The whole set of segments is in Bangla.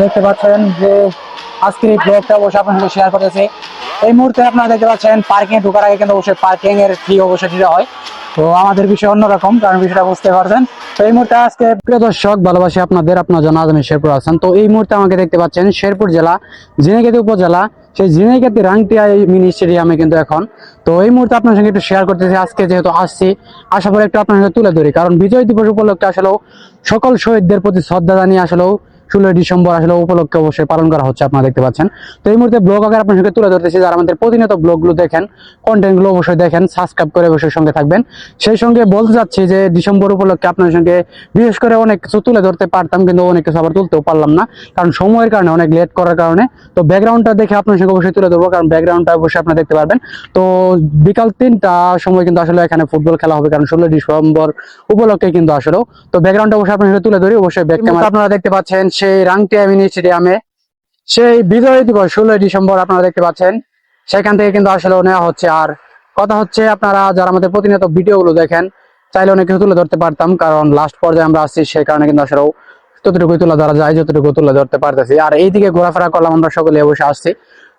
দেখতে পাচ্ছেন যে আজকের এই ব্লগটা অবশ্যই আপনার সাথে শেয়ার করতেছি। এই মুহূর্তে আপনারা দেখতে পাচ্ছেন পার্কিং এ ঢোকার আগে কিন্তু অবশ্যই পার্কিং এর ফি অবশ্যই দিতে হয়। তো আমাদের বিষয় অন্যরকম, কারণ বিষয়টা বুঝতে পারছেন। তো এই মুহূর্তে আজকে প্রিয় দর্শক, ভালোবাসি আপনাদের, আপনার জন্য আমি শেরপুর আছেন। তো এই মুহূর্তে আমাকে দেখতে পাচ্ছেন শেরপুর জেলা ঝিনাইগাতি উপজেলা, সেই ঝিনাইগাতি রাংটিয়া মিনি স্টেডিয়ামে কিন্তু এখন। তো এই মুহূর্তে আপনার সঙ্গে একটু শেয়ার করতেছি, আজকে যেহেতু আসছি, আশা করি একটু আপনার সঙ্গে তুলে ধরি। কারণ বিজয় দিবস উপলক্ষে আসলেও সকল শহীদদের প্রতি শ্রদ্ধা জানিয়ে আসলেও ষোলোই ডিসেম্বর আসলে উপলক্ষে অবশ্যই পালন করা হচ্ছে আপনারা দেখতে পাচ্ছেন। তো এই মুহূর্তে ব্লগ আকার আপনার সঙ্গে তুলে ধরতেছি যারা আমাদের প্রতিনিয়ত ব্লগগুলো দেখেন কন্টেন্টগুলো অবশ্যই দেখেন সাবস্ক্রাইব করে অবশ্যই সঙ্গে থাকবেন। সেই সঙ্গে বলতে চাচ্ছি যে ডিসেম্বর উপলক্ষে আপনার সঙ্গে বিশেষ করে অনেক কিছু তুলে ধরতে পারতাম কিন্তু অনেক কিছু আবার তুলতেও পারলাম না কারণ সময়ের কারণে অনেক লেট করার কারণে। তো ব্যাকগ্রাউন্ডটা দেখে আপনার সঙ্গে অবশ্যই তুলে ধরবো কারণ ব্যাকগ্রাউন্ডটা অবশ্যই আপনারা দেখতে পারবেন। তো বিকাল তিনটা সময় কিন্তু আসলে এখানে ফুটবল খেলা হবে কারণ ষোলো ডিসেম্বর উপলক্ষে কিন্তু আসলেও। তো ব্যাকগ্রাউন্ডটা অবশ্যই আপনার সঙ্গে তুলে ধরি অবশ্যই ব্যাক ক্যামেরা আপনারা দেখতে পাচ্ছেন সেই রাংটিয়া মিনি স্টেডিয়ামে সেই বিজয় দিবস, ষোলোই ডিসেম্বর আপনারা দেখতে পাচ্ছেন। সেখান থেকে কিন্তু আসলে নেওয়া হচ্ছে। আর কথা হচ্ছে, আপনারা যারা আমাদের প্রতিনিয়ত ভিডিওগুলো দেখেন, চাইলে অনেক কিছু তুলে ধরতে পারতাম, কারণ লাস্ট পর্যায়ে আমরা আসছি, সেই কারণে কিন্তু আসলে ততটুকু তুলে ধরা যায় যতটুকু তুলে ধরতে পারতেছি। আর এইদিকে ঘোরাফেরা করলাম, আমরা সকলে অবশ্যই আসছি।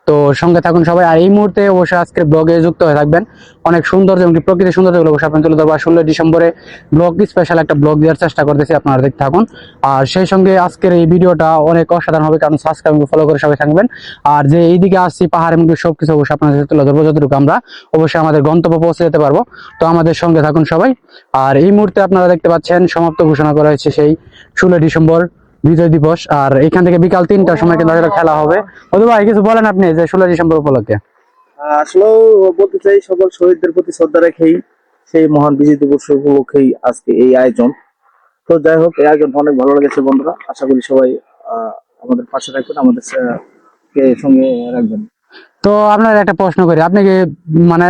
তো সঙ্গে থাকুন সবাই। আর এই মুহূর্তে অবশ্যই আজকের ব্লগে যুক্ত হয়ে থাকবেন। অনেক সুন্দর যেমন প্রকৃতির সৌন্দর্যগুলো অবশ্যই আপনি তুলে ধরবো। আর ষোলোই ডিসেম্বরে ব্লগ স্পেশাল একটা ব্লগ দেওয়ার চেষ্টা করতেছি, আপনারা দেখতে থাকুন। আর সেই সঙ্গে আজকের এই ভিডিওটা অনেক অসাধারণ হবে, কারণ সাবস্ক্রাইব ফলো করে সবাই থাকবেন। আর যে এইদিকে আসছি, পাহাড় এবং সবকিছু অবশ্যই আপনাদের তুলে ধরবো, যতটুকু আমরা অবশ্যই আমাদের গন্তব্য পৌঁছে যেতে পারব। তো আমাদের সঙ্গে থাকুন সবাই। আর এই মুহূর্তে আপনারা দেখতে পাচ্ছেন, সমাপ্ত ঘোষণা করা হয়েছে সেই ষোলোই ডিসেম্বর। বিজয় দিবস আর এখান থেকে বিকাল তিনটার সময় কিন্তু আসলে খেলা হবে। ভাই কিছু বলেন আপনি যে ষোলোই ডিসেম্বর উপলক্ষে? আসলেও বলতে চাই সকল শহীদদের প্রতি শ্রদ্ধা রেখেই সেই মহান বিজয় দিবস উপলক্ষেই আজকে এই আয়োজন। তো যাই হোক এই আয়োজন অনেক ভালো লেগেছে বন্ধুরা। আশা করি সবাই আমাদের পাশে রাখবেন আমাদের কে সঙ্গে রাখবেন। তো আপনার একটা প্রশ্ন করি আপনি কি মানে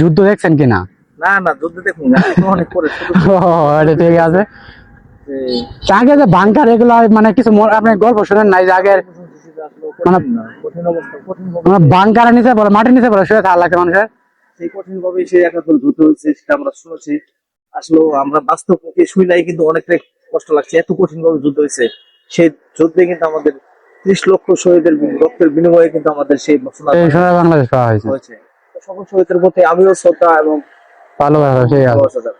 যুদ্ধ দেখছেন কিনা? না না যুদ্ধ দেখুন না, অনেক পরে ঠিক আছে। আগে যে বাংকার এগুলো মানে কিছু আপনি গল্প শুনেন নাই যে আগের মানে বাংকারের নিচে বলে মাটির নিচে বলে শুয়ে থাকা মানুষের। সেই কঠিন ভাবে সেই একাত্তর যুদ্ধ হয়েছে সেটা আমরা শুনেছি। আসলে আমরা বাস্তব নাই কিন্তু অনেকটাই কষ্ট লাগছে। এত কঠিন ভাবে যুদ্ধ হয়েছে সেই যুদ্ধে কিন্তু আমাদের ত্রিশ লক্ষ শহীদের রক্তের বিনিময়ে কিন্তু আমাদের সেই সোনার বাংলাদেশ পাওয়া হয়েছে। সকল শহীদের প্রতি আমিও শ্রদ্ধা এবং ভালোবাসা।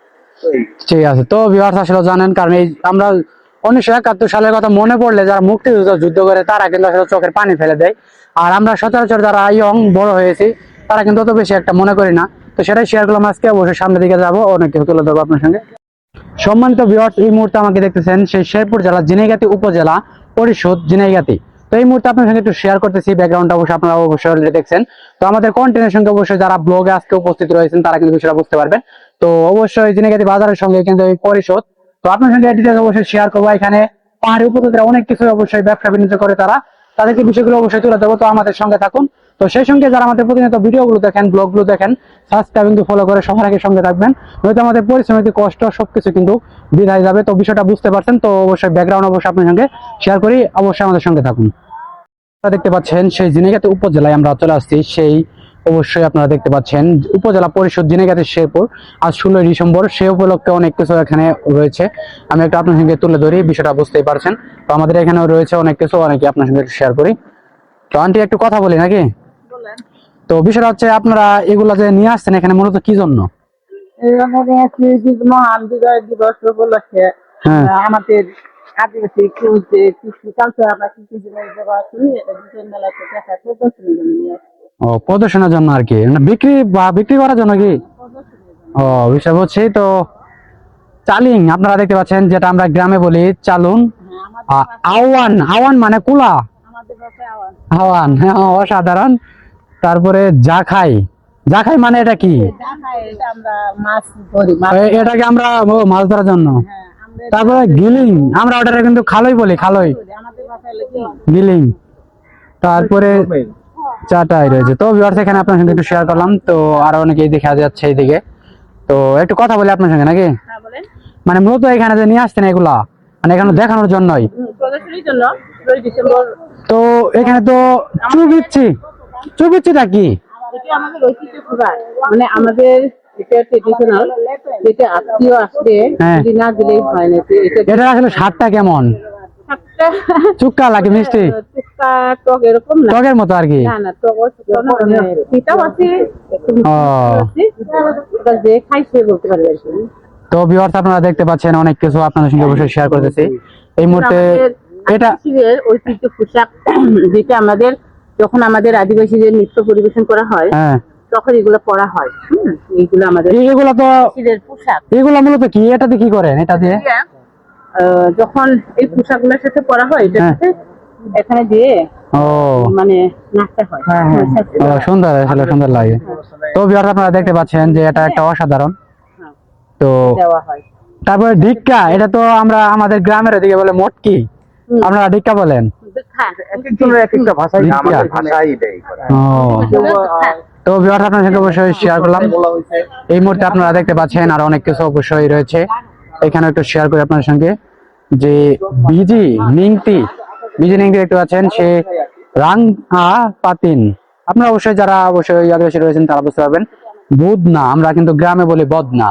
ঠিক আছে। তো বিহার আসলে জানেন, কারণ এই আমরা উনিশশো একাত্তর সালের কথা মনে পড়লে যারা মুক্তিযুদ্ধ যুদ্ধ করে, তারা কিন্তু আসলে চোখের পানি ফেলে দেয়। আর আমরা সচরাচর যারা ইয়ং বড় হয়েছি, তারা কিন্তু অত বেশি একটা মনে করি না। তো সেটাই শেয়ার করলাম আজকে, অবশ্যই সামনের দিকে যাব। অনেক কিছু তুলে ধরবো আপনার সঙ্গে। সম্মানিত বিহার এই মুহূর্তে আমাকে দেখতেছেন সেই শেরপুর জেলা জিনাইগাতি উপজেলা পরিষদ জিনাইগাতি তো এই মুহূর্তে আপনার সঙ্গে একটু শেয়ার করতেছি ব্যাকগ্রাউন্ডটা অবশ্যই আপনারা অবশ্যই দেখছেন। তো আমাদের কন্টেন্টের সঙ্গে অবশ্যই যারা ব্লগে আজকে উপস্থিত রয়েছেন, তারা কিন্তু বিষয়টা বুঝতে পারবেন। তো অবশ্যই জিনাইগাতি বাজারের সঙ্গে কিন্তু এই পরিষদ তো আপনার সঙ্গে ডিটেলস অবশ্যই শেয়ার করব। এখানে পাহাড়ি উপজাতিরা অনেক কিছু অবশ্যই ব্যবসা বাণিজ্য করে তারা। তাদেরকে বিষয়গুলো অবশ্যই তুলে দেবো তো আমাদের সঙ্গে থাকুন। তো সেই সঙ্গে যারা আমাদের প্রতিনিয়ত ভিডিওগুলো দেখেন, ব্লগগুলো দেখেন সাবস্ক্রাইবিং ফলো করে সবার আগে সঙ্গে থাকবেন। নয়তো আমাদের পরিশ্রম একটু কষ্ট, সবকিছু কিন্তু বিদায় যাবে। তো বিষয়টা বুঝতে পারছেন। তো অবশ্যই ব্যাকগ্রাউন্ড অবশ্যই আপনার সঙ্গে শেয়ার করি। অবশ্যই আমাদের সঙ্গে থাকুন। দেখতে পাচ্ছেন, সেই জিনেগাতি উপজেলায় আমরা চলে আসছি। সেই অবশ্যই আপনারা দেখতে পাচ্ছেন উপজেলা পরিষদ জিনেগাতি শেরপুর। আজ ষোলোই ডিসেম্বর সে উপলক্ষে অনেক কিছু এখানে রয়েছে। আমি একটু আপনার সঙ্গে তুলে ধরি বিষয়টা বুঝতেই পারছেন। তো আমাদের এখানেও রয়েছে অনেক কিছু অনেকে আপনার সঙ্গে শেয়ার করি। তো আন্টি একটু কথা বলি নাকি? তো বিষয়টা হচ্ছে আপনারা এগুলা যে নিয়ে আসছেন এখানে মূলত কি জন্য? এখানে মহান বিজয় দিবস উপলক্ষে হ্যাঁ। আমাদের আদিবাসী কৃষি কৃষি কালচার আমরা কৃষি জিনিস দেখাচ্ছি ও প্রদর্শনের জন্য আর কি? মানে বিক্রি বা বিক্রি করার জন্য কি? ও বিষয় হচ্ছে তো চালিং আপনারা দেখতে পাচ্ছেন যেটা আমরা গ্রামে বলি চালুন। আওয়ান আওয়ান মানে কুলা। আওয়ান হ্যাঁ, অসাধারণ। তারপরে জাখাই। জাখাই মানে এটা কি? দেখায় এটা এ- এটাকে আমরা মাছ ধরার জন্য। তারপরে গিলিং আমরা ওটাকে কিন্তু খালই বলি খালই। গিলিং। তারপরে চাটাই রয়েছে। তো ভিউয়ার্স এখানে আপনার সঙ্গে একটু শেয়ার করলাম তো আরও অনেকেই দেখা যাচ্ছে এইদিকে। তো একটু কথা বলি আপনার সঙ্গে নাকি? হ্যাঁ বলেন। মানে মূলত এখানে যে নিয়ে আসছেন এগুলা মানে এখানে দেখানোর জন্যই। তো এখানে তো চুবিচ্ছি চুবিচ্ছিটা কি? এটা আমাদের ঐতিহ্য মানে আমাদের এটা ট্রেডিশনাল যেটা আত্মীয় আসলে হ্যাঁ। না দিলেই হয় না এটা আসলে স্বাদটা কেমন? চুক্কা লাগে মিষ্টি? না। টকের মতো আর কি? মানে তো ভিউয়ার্স আপনারা দেখতে পাচ্ছেন অনেক কিছু আপনাদের সঙ্গে অবশ্যই শেয়ার করতেছি। এই মুহূর্তে এটা ঐতিহ্য পোশাক যেটা আমাদের যখন আমাদের আদিবাসীদের নৃত্য পরিবেশন করা হয় হ্যাঁ। তখন এগুলো পরা হয়। হুম, এইগুলো আমাদের এগুলো তো পোশাক। এগুলো মূলত কি? এটাতে কি করেন? এটা দিয়ে যখন এই পোশাকগুলোর সাথে পরা হয় এটার হ্যাঁ। সাথে এখানে দিয়ে ও। মানে নাচতে হয়। সুন্দর আসলে সুন্দর লাগে। তো ভিউয়ার্স আপনারা দেখতে পাচ্ছেন যে এটা একটা অসাধারণ। হ্যাঁ, তো তারপরে ধিক্কা এটা তো আমরা আমাদের গ্রামের দিকে বলে মটকি হুম। আপনারা বলেন। তো আপনার সঙ্গে অবশ্যই শেয়ার করলাম। এই মুহূর্তে আপনারা দেখতে পাচ্ছেন আর অনেক কিছু অবশ্যই রয়েছে। এখানে একটু শেয়ার করি আপনার সঙ্গে। যে বিজি নিংটি বিজি নিংটি দেখতে পাচ্ছেন, সে রাং পাতিন। আপনারা অবশ্যই যারা অবশ্যই আদিবাসী রয়েছেন, তারা বুঝতে পারবেন বুধ না আমরা কিন্তু গ্রামে বলি বদনা।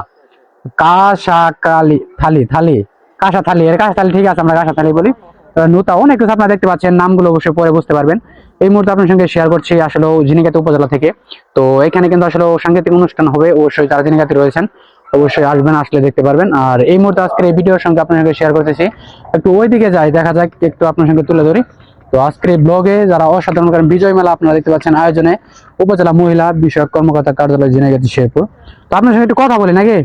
কাঁসা কালি থালি থালি কাঁসা থালি এর কাঁসা থালি ঠিক আছে, আমরা কাঁসা থালি বলি নুতা অনেক কিছু আপনারা দেখতে পাচ্ছেন, নামগুলো অবশ্যই পরে বুঝতে পারবেন। এই মুহূর্তে আপনার সঙ্গে শেয়ার করছি আসলে জিনিকাতে উপজেলা থেকে। তো এখানে কিন্তু আসলে সাংগীতিক অনুষ্ঠান হবে, অবশ্যই যারা জিনিকাতে রয়েছেন অবশ্যই আসবেন আসলে দেখতে পারবেন। আর এই মুহূর্তে আজকের এই ভিডিওর সঙ্গে আপনার সঙ্গে শেয়ার করতেছি। একটু ওই দিকে যাই দেখা যাক একটু আপনার সঙ্গে তুলে ধরি। তো আজকের এই ব্লগে যারা অসাধারণ করেন বিজয় মেলা আপনারা দেখতে পাচ্ছেন আয়োজনে উপজেলা মহিলা বিষয়ক কর্মকর্তা কার্যালয় জিনাগাতি শেরপুর। তো আপনার সঙ্গে একটু কথা বলি নাকি?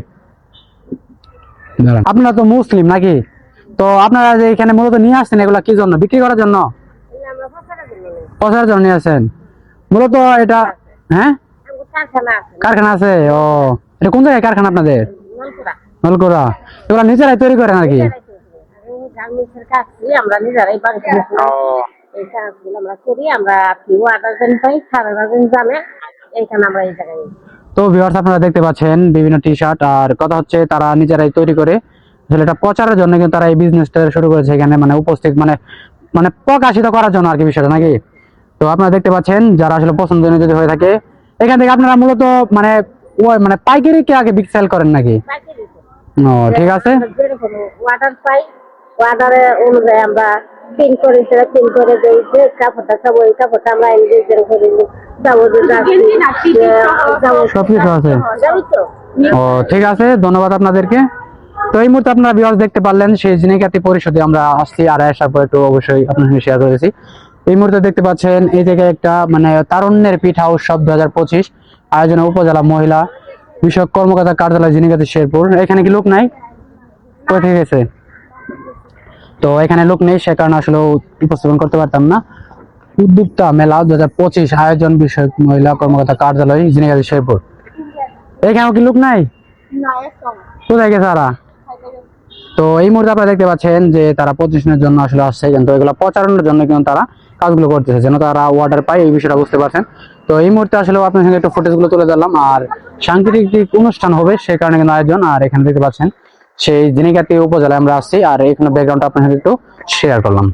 আপনারা তো মুসলিম নাকি? তো আপনারা যে এখানে মূলত নিয়ে আসছেন এগুলা কি জন্য? বিক্রি করার জন্য? পচার জন্য নিয়ে আসেন মূলত এটা হ্যাঁ? কারখানা আছে? ও। এটা কোন জায়গায় কারখানা আপনাদের? নলকুড়া। এগুলা নিজেরাই তৈরি করেন আর কি আমরা নিজেরাই এই কাজগুলো আমরা করি আমরা কেউ অর্ডার পাই সারা দিন জানে এইখানে আমরা এই জায়গায় তো ভিউয়ার্স আপনারা দেখতে পাচ্ছেন বিভিন্ন টি শার্ট আর কথা হচ্ছে তারা নিজেরাই তৈরি করে। আসলে এটা প্রচারের জন্য কিন্তু তারা এই বিজনেসটা শুরু করেছে এখানে মানে উপস্থিত মানে মানে প্রকাশিত করার জন্য আর কি বিষয়টা নাকি? তো আপনারা দেখতে পাচ্ছেন যারা আসলে পছন্দনীয় যদি হয়ে থাকে এখান থেকে আপনারা মূলত মানে ওই মানে পাইকারি কে আগে বিক সেল করেন নাকি? ও, ঠিক আছে। পাই অনুযায়ী আমরা করে সেটা করে দেই যে কাপড়টা কাপড়টা আমরা এনে ও, ঠিক আছে, ধন্যবাদ আপনাদেরকে। তো এই মুহূর্তে আপনারা বিয়াস দেখতে পারলেন, সেই জিনিকাতি পরিষদে আমরা আসছি আর আসার পর একটু অবশ্যই আপনার সঙ্গে শেয়ার করেছি। এই মুহূর্তে দেখতে পাচ্ছেন, এই জায়গায় একটা মানে তারুণ্যের পিঠা উৎসব দু হাজার পঁচিশ। আয়োজনে উপজেলা মহিলা বিষয়ক কর্মকর্তা কার্যালয় জিনিকাতি শেরপুর। এখানে কি লোক নাই? কোথায় গেছে? তো এখানে লোক নেই সে কারণে আসলে উপস্থাপন করতে পারতাম না। উদ্যোক্তা মেলা দু হাজার পঁচিশ আয়োজন বিষয়ক মহিলা কর্মকর্তা কার্যালয় জিনিকাতি শেরপুর। এখানেও কি লোক নাই? কোথায় গেছে তারা? তো এই মুহূর্তে আপনারা দেখতে পাচ্ছেন যে তারা প্রতিষ্ঠানের জন্য আসলে আসছে কিন্তু এগুলো প্রচারণের জন্য কিন্তু তারা কাজগুলো করতেছে যেন তারা অর্ডার পায় এই বিষয়টা বুঝতে পারছেন। তো এই মুহূর্তে আসলে আপনার সঙ্গে একটু ফুটেজগুলো তুলে ধরলাম। আর সাংস্কৃতিক অনুষ্ঠান হবে সেই কারণে কিন্তু আয়োজন। আর এখানে দেখতে পাচ্ছেন, সেই জিনিকাতি উপজেলায় আমরা আসছি। আর এখানে ব্যাকগ্রাউন্ডটা আপনার সঙ্গে একটু শেয়ার করলাম।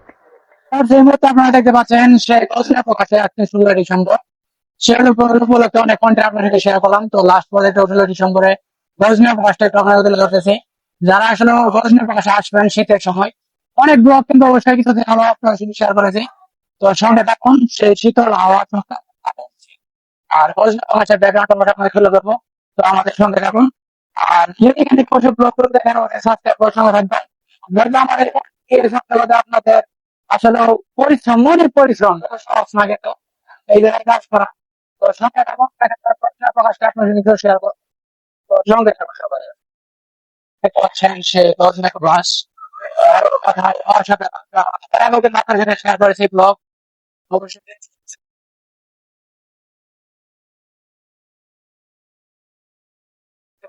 আপনারা তো লাস্ট যারা আসলে আসবেন শীতের সময়, অনেক অবশ্যই শেয়ার তো সঙ্গে সেই শীতল হাওয়া আর প্রকাশের ব্যাকগ্রাউন্ড আমরা আপনাদের খুলে দেবো তো আমাদের সঙ্গে থাকুন। আর এখানে কিছু ব্লগ করে দেখেন সাবস্ক্রাইব করে সঙ্গে থাকবেন। ধরলে আমাদের এর সঙ্গে কথা আপনাদের আসলে পরিশ্রম, মনের পরিশ্রম সহজ না কিন্তু এই জায়গায় কাজ করা। তো সঙ্গে থাকুন প্রকাশটা আপনার সঙ্গে শেয়ার করব। তো সঙ্গে থাকুন সবাই। দেখতে সে একটা বাস আর কথা আগে কিন্তু আপনার সাথে শেয়ার করেছি ব্লগ অবশ্যই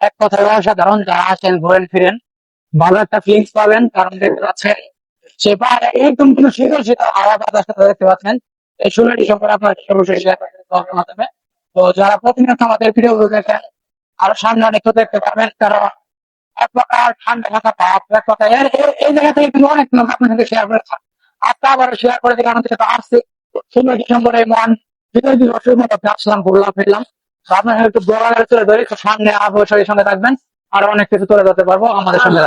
এক কথায় অসাধারণ যারা আসেন ঘুরেন, ফিরেন, ভালো একটা ফিলিংস পাবেন, কারণ দেখতে পাচ্ছেন সেই পাহাড়ে একদম কিন্তু শীতল শীতল হাওয়া বাতাস দেখতে পাচ্ছেন। এই ষোলো ডিসেম্বর আপনার হবে তো যারা প্রতিনিয়ত আমাদের ভিডিও দেখেন, আরও সামনে অনেক দেখতে পাবেন কারণ এক প্রকার ঠান্ডা থাকা ভাব এক কথা এর এর- এই জায়গা থেকে কিন্তু অনেক লোক আপনার সাথে শেয়ার করে আজকে আবার শেয়ার করে দিকে আমাদের সাথে আসছে। ষোলো ডিসেম্বরে মহান বিজয় দিবসের মতো আসলাম ঘুরলাম ফিরলাম। আপনার একটু তুলে ধরি সামনে অবশ্যই সঙ্গে থাকবেন। আর অনেক কিছু তুলে ধরতে পারব আমাদের সঙ্গে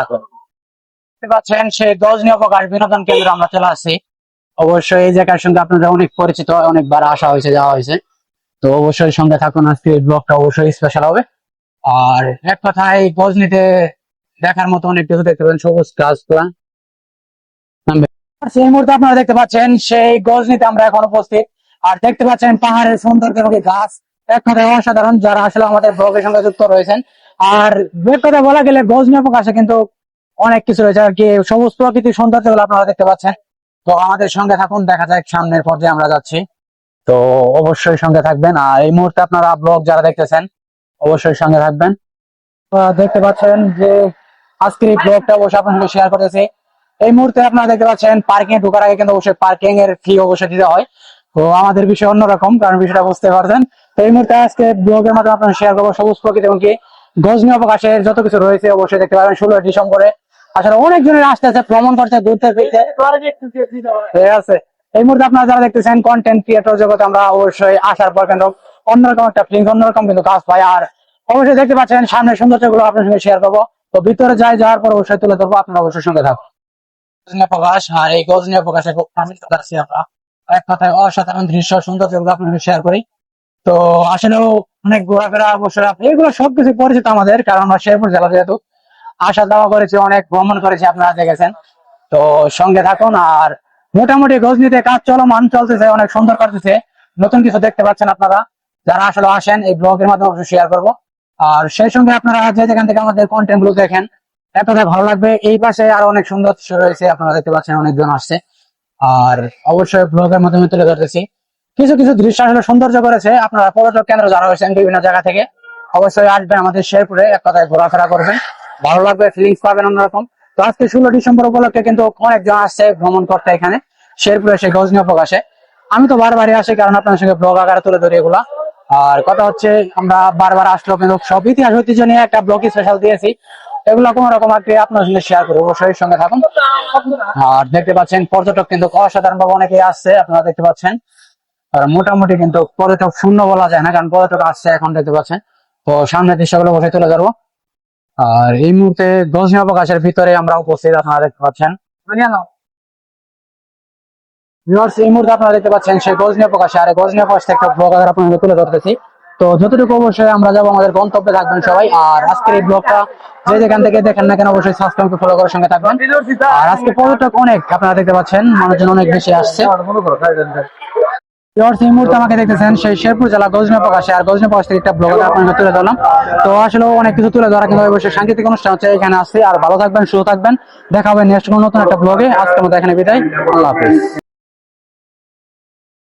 দেখতে পাচ্ছেন সেই গজনী অবকাশ বিনোদন কেন্দ্র আমরা চলে আসছি। অবশ্যই এই জায়গার সঙ্গে আপনাদের অনেক পরিচিত, অনেকবার আসা হয়েছে, যাওয়া হয়েছে। তো অবশ্যই সঙ্গে থাকুন, আজকে এই ব্লগটা অবশ্যই স্পেশাল হবে। আর এক কথায় গজনীতে দেখার মতো অনেক কিছু দেখতে পাবেন সবুজ। আর সেই মুহূর্তে আপনারা দেখতে পাচ্ছেন, সেই গজনীতে আমরা এখন উপস্থিত। আর দেখতে পাচ্ছেন পাহাড়ের সুন্দর দেখে গাছ এক কথায় অসাধারণ যারা আসলে আমাদের ব্লগের সঙ্গে যুক্ত রয়েছেন। আর এক কথা বলা গেলে গজনী প্রকাশে কিন্তু অনেক কিছু রয়েছে। আর কি সবুজ প্রকৃতির সৌন্দর্য আপনারা দেখতে পাচ্ছেন। তো আমাদের সঙ্গে থাকুন, দেখা যাক সামনের পর্যায়ে আমরা যাচ্ছি। তো অবশ্যই সঙ্গে থাকবেন। আর এই মুহূর্তে আপনারা ব্লগ যারা দেখতেছেন, অবশ্যই সঙ্গে থাকবেন। দেখতে পাচ্ছেন যে আজকের এই ব্লগটা অবশ্যই আপনার সঙ্গে শেয়ার করতেছি। এই মুহূর্তে আপনারা দেখতে পাচ্ছেন পার্কিং এ ঢোকার আগে কিন্তু অবশ্যই পার্কিং এর ফি অবশ্যই দিতে হয়। তো আমাদের বিষয় অন্যরকম, কারণ বিষয়টা বুঝতে পারছেন। এই মুহূর্তে আজকে ব্লগের মাধ্যমে আপনার শেয়ার করব সবুজ প্রকৃতি এবং কি গজনী অবকাশের যত কিছু রয়েছে অবশ্যই দেখতে পাবেন। ষোলো ডিসেম্বরে আসলে অনেক জনের আসতে আছে ভ্রমণ করতে ঘুরতে ফিরতে ঠিক আছে। এই মুহূর্তে আপনারা যারা দেখতেছেন কন্টেন্ট ক্রিয়েটর জগতে, আমরা অবশ্যই আসার পর কিন্তু অন্যরকম একটা ফিলিংস অন্যরকম কিন্তু কাজ পাই আর অবশ্যই দেখতে পাচ্ছেন, সামনের সৌন্দর্যগুলো আপনার সঙ্গে শেয়ার করব। তো ভিতরে যাই, যাওয়ার পর অবশ্যই তুলে ধরবো, আপনারা অবশ্যই সঙ্গে থাকুন। আর এই গজনীয় প্রকাশে খুব আমি আমরা। এক কথায় অসাধারণ দৃশ্য সৌন্দর্যগুলো আপনার শেয়ার করি। তো আসলেও অনেক ঘোরাফেরা অবশ্যই এগুলো সবকিছু পরিচিত আমাদের, কারণ শেরপুর জেলা যেহেতু। আসা যাওয়া করেছি, অনেক ভ্রমণ করেছি, আপনারা দেখেছেন। তো সঙ্গে থাকুন, আর মোটামুটি গজনিতে কাজ চলমান, চলতেছে, অনেক সুন্দর করতেছে। নতুন কিছু দেখতে পাচ্ছেন আপনারা। যারা আসলে আসেন, এই ব্লগের মাধ্যমে অবশ্যই শেয়ার করব। আর সেই সঙ্গে আপনারা যে যেখান থেকে আমাদের কন্টেন্টগুলো দেখেন, এতটাই ভালো লাগবে। এই পাশে আরও অনেক সুন্দর রয়েছে, আপনারা দেখতে পাচ্ছেন, অনেকজন আসছে। আর অবশ্যই ব্লগের মাধ্যমে তুলে ধরতেছি। কিছু কিছু দৃশ্য আসলে সৌন্দর্য করেছে। আপনারা পর্যটক কেন্দ্র যারা হয়েছেন বিভিন্ন জায়গা থেকে, অবশ্যই আসবেন আমাদের শেরপুরে, এক কথায় ঘোরাফেরা করবেন। ভালো লাগবে ফিলিংস পাবেন অন্যরকম। তো আজকে ষোলো ডিসেম্বর উপলক্ষে কিন্তু অনেকজন আসছে ভ্রমণ করতে এখানে, শেরপুরে সেই গজনীয় প্রকাশে। আমি তো বারবারই আসি, কারণ আপনার সঙ্গে ব্লগ আকারে তুলে ধরি এগুলা। আর কথা হচ্ছে, আমরা বারবার আসলেও কিন্তু সব ইতিহাস, ঐতিহ্য নিয়ে একটা ব্লগ স্পেশাল দিয়েছি। এগুলো কোনো রকম কি আপনার সঙ্গে শেয়ার করব, অবশ্যই সঙ্গে থাকুন। আর দেখতে পাচ্ছেন, পর্যটক কিন্তু অসাধারণ ভাবে অনেকেই আসছে, আপনারা দেখতে পাচ্ছেন। আর মোটামুটি কিন্তু পর্যটক শূন্য বলা যায় না, কারণ পর্যটক আসছে এখন দেখতে পাচ্ছেন। তো সামনের দৃশ্যগুলো বসে তুলে ধরবো আর এই মুহূর্তে গজনী অবকাশের ভিতরে আমরা উপস্থিত আপনারা দেখতে পাচ্ছেন। এই মুহূর্তে আপনারা দেখতে পাচ্ছেন সেই আর গজনী প্রকাশ থেকে একটা আপনাদের তুলে ধরতেছি। তো যতটুকু অবশ্যই আমরা যাব, আমাদের গন্তব্যে থাকবেন সবাই। আর আজকের এই ব্লগটা যে যেখান থেকে দেখেন না কেন, অবশ্যই সাবস্ক্রাইব ফলো করার সঙ্গে থাকবেন। আর আজকে পর্যটক অনেক, আপনারা দেখতে পাচ্ছেন, মানুষজন অনেক বেশি আসছে। এই মুহূর্তে আমাকে দেখতেছেন সেই শেরপুর জেলা গজনী প্রকাশে। আর গজনী প্রকাশ থেকে একটা ব্লগ আপনাকে তুলে ধরলাম। তো আসলে অনেক কিছু তুলে ধরা কিন্তু অবশ্যই সাংকেতিক অনুষ্ঠান হচ্ছে। এখানে আসছি আর ভালো থাকবেন, সুস্থ থাকবেন। দেখা হবে নেক্সট কোনো নতুন একটা ব্লগে আজকে আমাদের এখানে বিদায়। আল্লাহ হাফিজ।